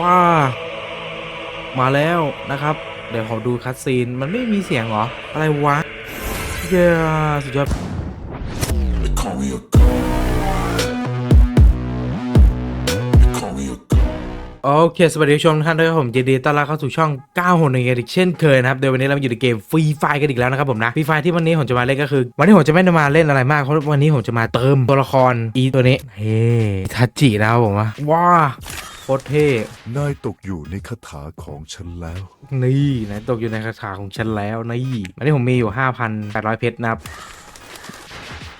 ว้า มาแล้วนะครับ เดี๋ยวขอดูคัดซีน มันไม่มีเสียงเหรอ อะไรวะ เย้สุดยอดโอเค สวัสดีผู้ชมทุกท่านด้วยครับผมยินดีต้อนรับเข้าสู่ช่อง9หนึ่งอีกเช่นเคยนะครับ เดี๋ยววันนี้เราอยู่ในเกมฟรีไฟกันอีกแล้วนะครับผมนะฟรีไฟที่วันนี้ผมจะมาเล่นก็คือ วันนี้ผมจะไม่ได้มาเล่นอะไรมาก เพราะวันนี้ผมจะมาเติมตัวละครอีตัวนี้ เฮ้ทัจจินะครับผมว่าว้า คตรเท่นายตกอยู่ในคาถาของฉันแล้ว นี่นะตกอยู่ในคาถาของฉันแล้วนี่วันนี้ผมมีอยู่ 5,800 เพชรนะครับ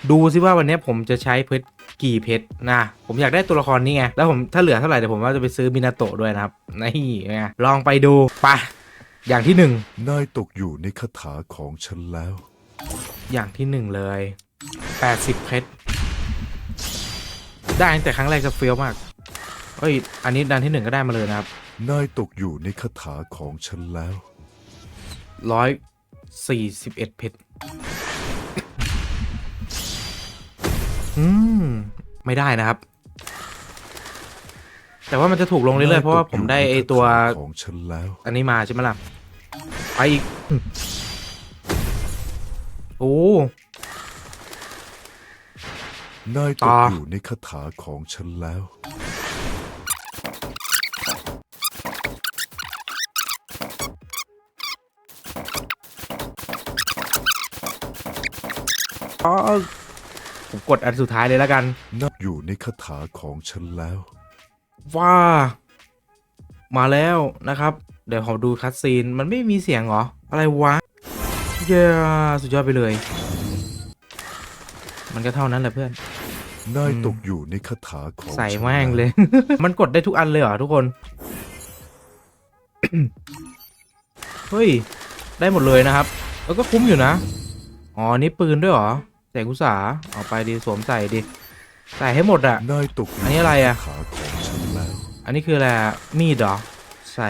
ดูซิว่าวันนี้ผมจะใช้เพชรกี่เพชรนะผมอยากได้ตัวละครนี้ไง แล้วผมถ้าเหลือเท่าไหร่เดี๋ยวผมว่าจะไปซื้อมินาโตะด้วยนะครับ นี่ไงลองไปดูไปอย่างที่หนึ่งนายตกอยู่ในคาถาของฉันแล้ว อย่างที่หนึ่งเลย 80 เพชรได้ตั้งแต่ครั้งแรกจะเฟี้ยวมาก เฮ้ย อันนี้ดันที่หนึ่งก็ได้มาเลยนะครับนายตกอยู่ในคาถาของฉันแล้ว ร้อยสี่สิบเอ็ดเพชร อืม ไม่ได้นะครับ แต่ว่ามันจะถูกลงเรื่อยๆ เพราะว่าผมได้ไอตัวนายตกอยู่ในคาถาของฉันแล้ว อันนี้มาใช่ไหมล่ะ ไปอีก โอ้นายตต่กอออยู่ในคาถาของฉันแล้ว อ๋อผมกดอันสุดท้ายเลยแล้วกัน นับอยู่ในคาถาของฉันแล้ว ว้า มาแล้วนะครับ เดี๋ยวขอดูคัดซีน มันไม่มีเสียงเหรอ อะไรวะ เย้สุดยอดไปเลย มันก็เท่านั้นแหละเพื่อนนายอืมตกอยู่ในคาถาของใส่ฉันแม่งเลยแวมันกดได้ทุกอันเลยเหรอทุกคน เฮ้ย ได้หมดเลยนะครับ แล้วก็คุ้มอยู่นะ อ๋อ นี่ปืนด้วยเหรอ แสงกุษาเอาไปดิสวมใส่ดิใส่ให้หมดอะนายตกอยู่อันนี้อะไรอะในคาถาของฉันแล้วอันนี้คืออะไรอะมีดเหรอใส่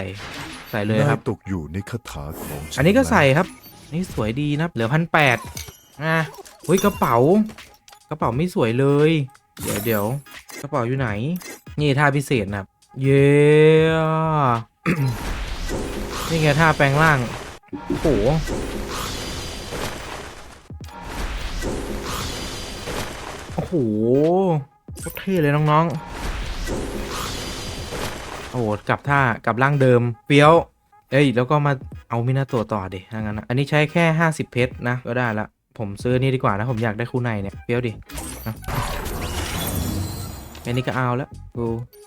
ใส่เลยนาคยรับตกอยู่ในคาถาของฉันอันนี้ก็ใส่แล้วครับ นี่สวยดีนะเหลือพันแปดอะเฮ้ยกระเป๋า กระเป๋าไม่สวยเลย เดี๋ยวเดี๋ยวกระเป๋าอยู่ไหน นี่ท่าพิเศษนะครับ เย้นี่ไงท่าแปลงร่างโอ้โห โหโคตรเท่เลยน้องๆ โอ้โหกลับท่ากลับร่างเดิมเปี้ยว เอ้ย แล้วก็มาเอามินาโตะต่อดิถ้างั้นนะอันนี้ใช้แค่ 50 เพชรนะ ก็ได้ละ ผมซื้อนี่ดีกว่านะ ผมอยากได้คู่ในเนี่ยเปรี้ยวดินะอันนี้ก็เอาแล้วดู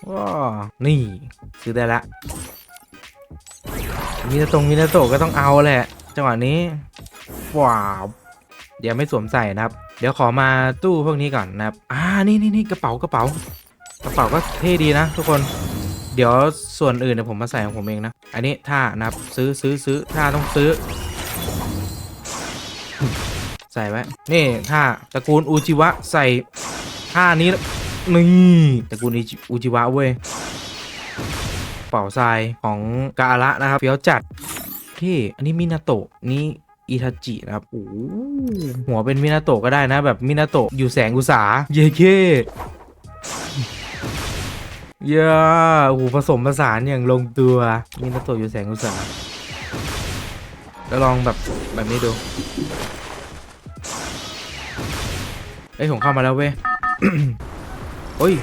ว้าวนี่ ซื้อได้ละมินาตรงมินาโตก็ต้องเอาแหละ จังหวะนี้ว้าว เดี๋ยวไม่สวมใส่นะครับ เดี๋ยวขอมาตู้พวกนี้ก่อนนะครับ อ่า นี่นี่นี่กระเป๋ากระเป๋ากระเป๋าก็เท่ดีนะ ทุกคน เดี๋ยวส่วนอื่นเดี๋ยวผมมาใส่ของผมเองนะ อันนี้ท่านะครับซื้อซื้อซื้อท่าต้องซื้อ ใส่ไว้ นี่ท่าตระกูลอูจิวะใส่ท่านี้นี่ตระกูลอิจิอูจิวะเว้ยเป่าทรายของกาละนะครับเฟี้ยวจัดที่อันนี้มินาโตะนี่ อิทาจินะครับโอ้โหหัวเป็นมินาโตะก็ได้นะ แบบมินาโตะอยู่แสงอุตสาเยเคเย้โอ้โหผสมผสานอย่างลงตัวมินาโตะอยู่แสงอุตสาห์แล้วลองแบบแบบนี้ดูเอ้ยผมเข้ามาแล้วเว้ยโอ้ย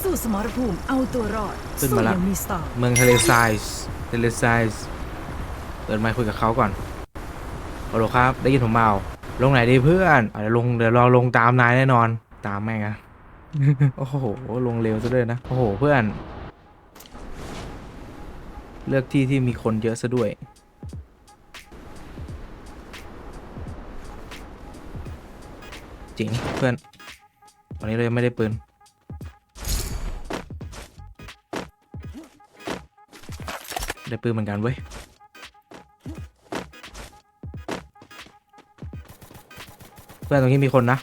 สู้สมรภูมิเอาตัวรอดขึ้นสู้มาอละย่างมีสไตล์เมืองทะเลทรายส์ทะเลทรายส์เปิดไมค์คุยกับเขาก่อน ฮัลโหลครับ ได้ยินผมเปล่าลงไหนดีเพื่อนอะเดี๋ยวลงเดี๋ยวเราลงตามนายแน่นอน ตามแม่งอะโอ้โห ลงเร็วซะด้วยนะ โอ้โห เพื่อน เลือกที่ที่มีคนเยอะซะด้วย จริงเพื่อนตอนนี้เรายังไม่ได้ปืนได้ปืนเหมือนกันเว้ยื่อนตรงนี้มีคนนะ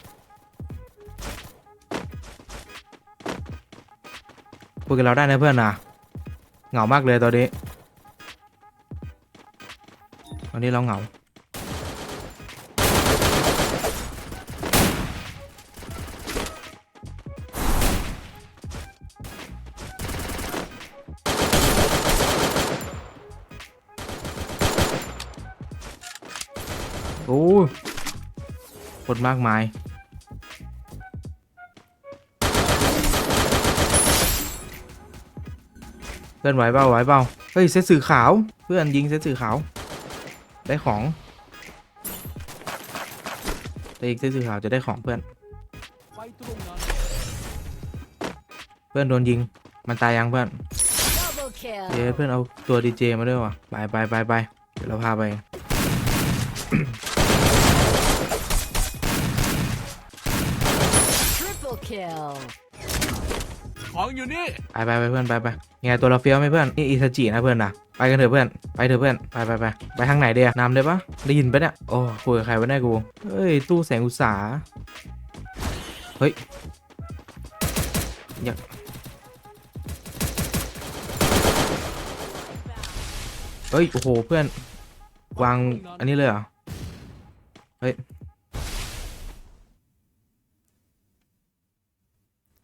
คุยกับเราได้นะเพื่อนนะเหงามากเลยตอนนี้ตอนนี้เราเหงาโอ้ คนมากมายเพื่นไหวเปล่าไหวเปล่าเฮ้ยเซตสื่อขาว เพื่อนยิงเซตสื่อขาว ได้ของแต่อีกเซตสื่อขาวจะได้ของเพื่อน เพื่อนโดนยิง มันตายยังเพื่อน Double kill เย้เพื่อนเอาตัวดีเจมาด้วยว่ะไปไปไปไปเดี๋ยวเราพาไป Triple kill ของอยู่นี่ ไปไปไปเพื่อนไปไปไงตัวเราเฟี้ยวไหมเพื่อนนี่อิซาจินะเพื่อนนะไปกันเถอะเพื่อนไปเถอะเพื่อนไปไปไปไปทางไหนเดียนำได้ปะได้ยินปะเนี่ยโอ้คุยกับใครวะเนี่ยกูเฮ้ยตู้แสงอุตสาหเฮ้ยอยากเฮ้ยโอ้โหเพื่อนวางอันนี้เลยเหรอ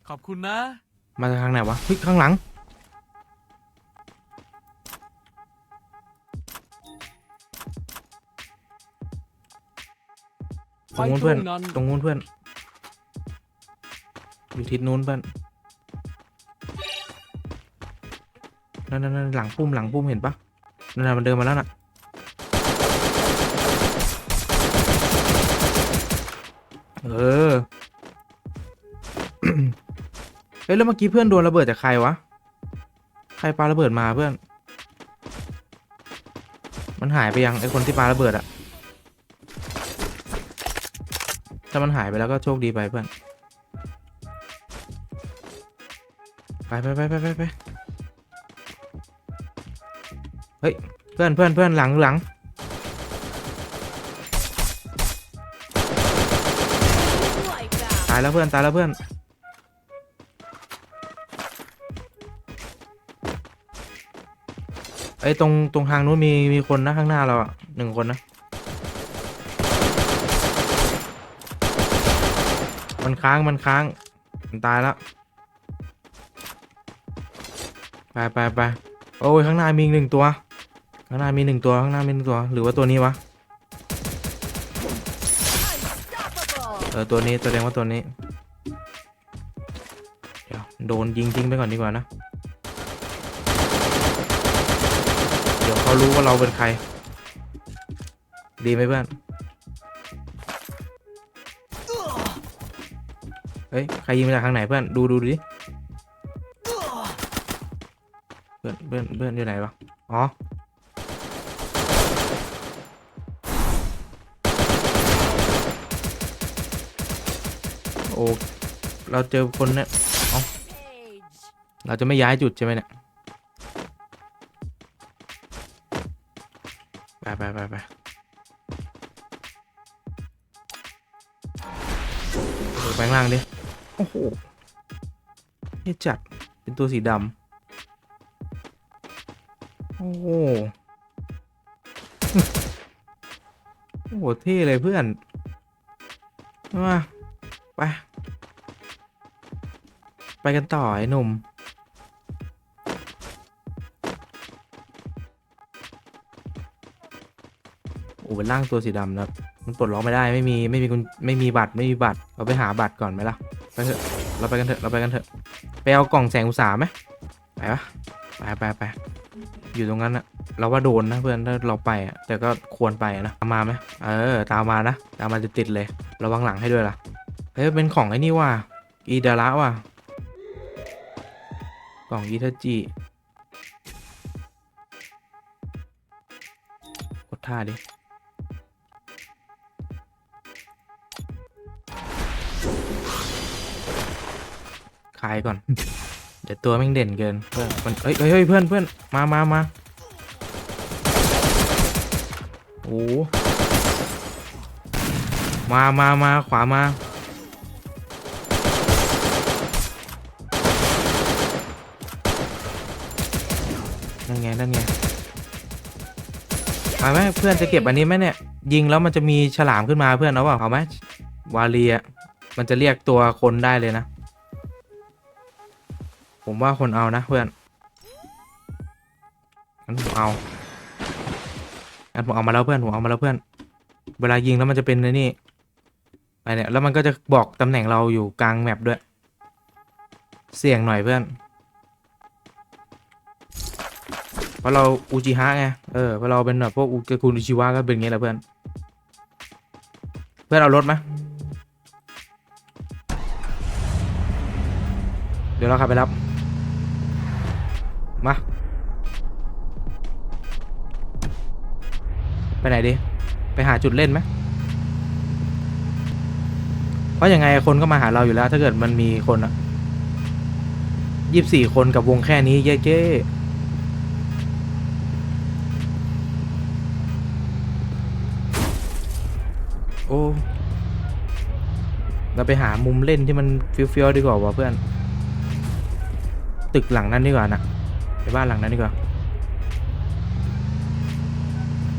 ขอบคุณนะ มาจากทางไหนวะเฮ้ยข้างหลัง ตรงนู้นเพื่อนนั้นตรงนู้นเพื่อน อยู่ทิศนู้นเพื่อนนั่นนั่นนั่นหลังปุ่มหลังปุ่มเห็นปะนั่นน่ะมันเดินมาแล้วน่ะ เออ เฮ้ยแล้วเมื่อกี้เพื่อนโดนระเบิดจากใครวะ ใครปาระเบิดมาเพื่อน มันหายไปยังไอคนที่ปาระเบิดอะถ้ามันหายไปแล้วก็โชคดีไปเพื่อน ไปไปไปไปไปไปเฮ้ยเพื่อนเพื่อนเพื่อนหลังหลังตายแล้วเพื่อนตายแล้วเพื่อน อ้ยตรงตรงทางนู้นมีมีคนนะข้างหน้าเราอะหนึ่งคนนะ มันค้างมันค้าง มันตายแล้วไปไปไปโอ้ยข้างหน้ามีหนึ่งตัว ข้างหน้ามีหนึ่งตัวข้างหน้ามีหนึ่งตัว หรือว่าตัวนี้วะเออตัวนี้แสดงว่าตัวนี้เดี๋ยวโดนยิงทิ้งไปก่อนดีกว่านะ เขารู้ว่าเราเป็นใคร ดีไหมเพื่อน เฮ้ย ใครยิงมาจากทางไหนเพื่อน ดูดูดิ เพื่อนเพื่อนเพื่อนอยู่ไหนวะ อ๋อโอ้เราเจอคนเนี่ยเราจะไม่ย้ายจุดใช่ไหมเนี่ย ไปไปไปไปเปิดแปลงล่างดิ โอ้โหนี่จัด เป็นตัวสีดำ โอ้โห โอ้โห เท่เลยเพื่อน มา ไป ไปกันต่อไอ้หนุ่ม อ้เป็นร่างตัวสีดำนะครับ มันปลดล็อกไม่ได้ไม่มีไม่มีกุญไม่มีบัตรไม่มีบัตร เราไปหาบัตรก่อนไหมล่ะไปเถอะเราไปกันเถอะเราไปกันเถอะไปเอากล่องแสงอุตสาหไหมไปปะไปไปไปอยู่ตรงนั้นอะเราว่าโดนนะเพื่อนถ้าเราไปอะแต่ก็ควรไปนะตามมาไหมเออตามมานะตามมาจะติดเลย ระวังหลังให้ด้วยล่ะเฮ้ยเป็นของไอ้นี่ว่ะอีดาระว่ะกล่องอิทาจิกดท่าดิายก่อน เดี๋ยวตัวแม่งเด่นเกินเพื่อนมันเฮ้ยเฮ้ยเพื่อนเพื่อนมามามาโอ้มามามาขวามานั่นไงนั่นไงเอาไหมเพื่อนจะเก็บอันนี้ไหมเนี่ย ยิงแล้วมันจะมีฉลามขึ้นมาเพื่อนเอาเปล่าเอาไหมวาเลียมันจะเรียกตัวคนได้เลยนะ ผมว่าคนเอานะเพื่อนงั้นผมเอางั้นผมเอามาแล้วเพื่อนผมเอามาแล้วเพื่อน เวลายิงแล้วมันจะเป็นนี่อะไรเนี่ยแล้วมันก็จะบอกตำแหน่งเราอยู่กลางแมปด้วย เสี่ยงหน่อยเพื่อนเพราะเราอูจิฮะไงเออเพราะเราเป็นแบบพวกอุกกุลอุชิวะก็เป็นอย่างงี้แหละเพื่อน เพื่อนเอารถไหมเดี๋ยวเราขับไปรับ มา ไปไหนดี ไปหาจุดเล่นไหมเพราะยังไงคนก็มาหาเราอยู่แล้ว ถ้าเกิดมันมีคนอะยี่สิบสี่คนกับวงแค่นี้เย้ๆโอ้เราไปหามุมเล่นที่มันเฟี้ยวๆดีกว่าวะเพื่อน ตึกหลังนั้นดีกว่านะ บ้านหลังนั้นดีกว่า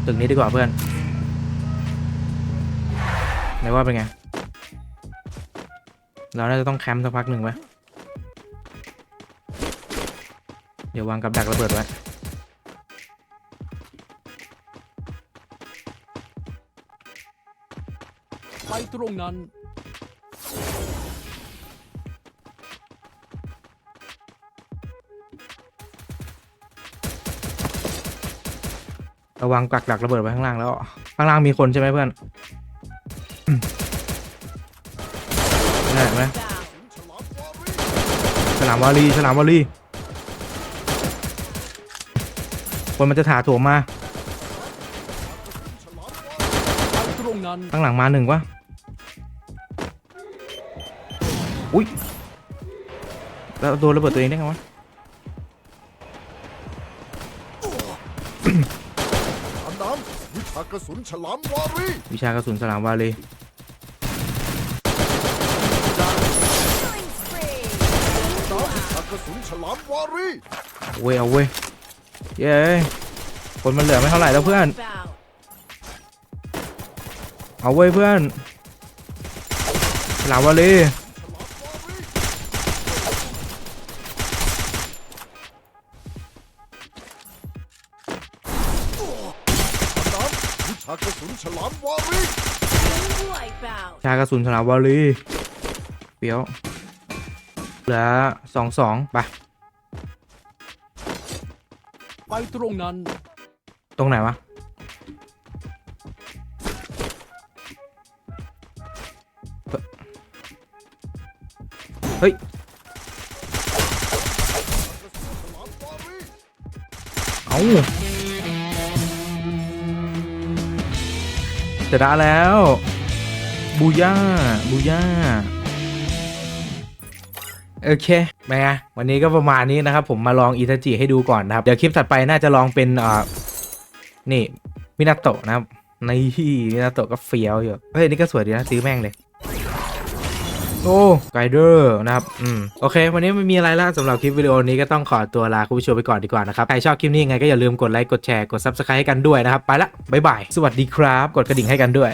ตึกนี้ดีกว่าเพื่อนไหนว่าเป็นไง เราน่าจะต้องแคมป์สักพักหนึ่งไหมเดี๋ยววางกับดักระเบิดไว้ไปตรงนั้น ระวังกักดักระเบิดไว้ข้างล่างแล้ว ข้างล่างมีคนใช่ไหมเพื่อนอืมนั่นเห็นไหม Bound. ฉลามวารีฉลามวารีคนมันจะถาโถมมา ข้างหลังมาหนึ่งวะ อุ้ยแล้วโดนระเบิดตัวเองได้ไงวะากระสุนฉลามวารีวิชากระสุนฉลามวารี Killing spree. น้ำวิชากระสุนฉลามวารีเว้ยเอาเว้ยเย้คนมันเหลือไม่เท่าไหร่แล้วเพื่อน Bound. เอาเว้ยเพื่อนฉลามวารีอันากระสุนฉลามวารีเปียวเหลือสองสองไปไปตรงนั้น ตรงไหนวะเฮ้ย เอาชนะแล้ว บูย่าบูย่าโอเคแม่วันนี้ก็ประมาณนี้นะครับ ผมมาลองอิตาจิให้ดูก่อนนะครับ เดี๋ยวคลิปถัดไปน่าจะลองเป็นอ่านี่มินาโตะนะครับในที่มินาโตะก็เฟี้ยวอยู่ เฮ้ย นี่ก็สวยดีนะ ซื้อแม่งเลย โอ้ไกเดอร์นะครับ อืม โอเค วันนี้ไม่มีอะไรแล้วสำหรับคลิปวิดีโอนี้ก็ต้องขอตัวลาคุณผู้ชมไปก่อนดีกว่านะครับ ใครชอบคลิปนี้ยังไงก็อย่าลืมกดไลค์ กดแชร์ กด Subscribe ให้กันด้วยนะครับ ไปละบ๊ายบาย สวัสดีครับ กดกระดิ่งให้กันด้วย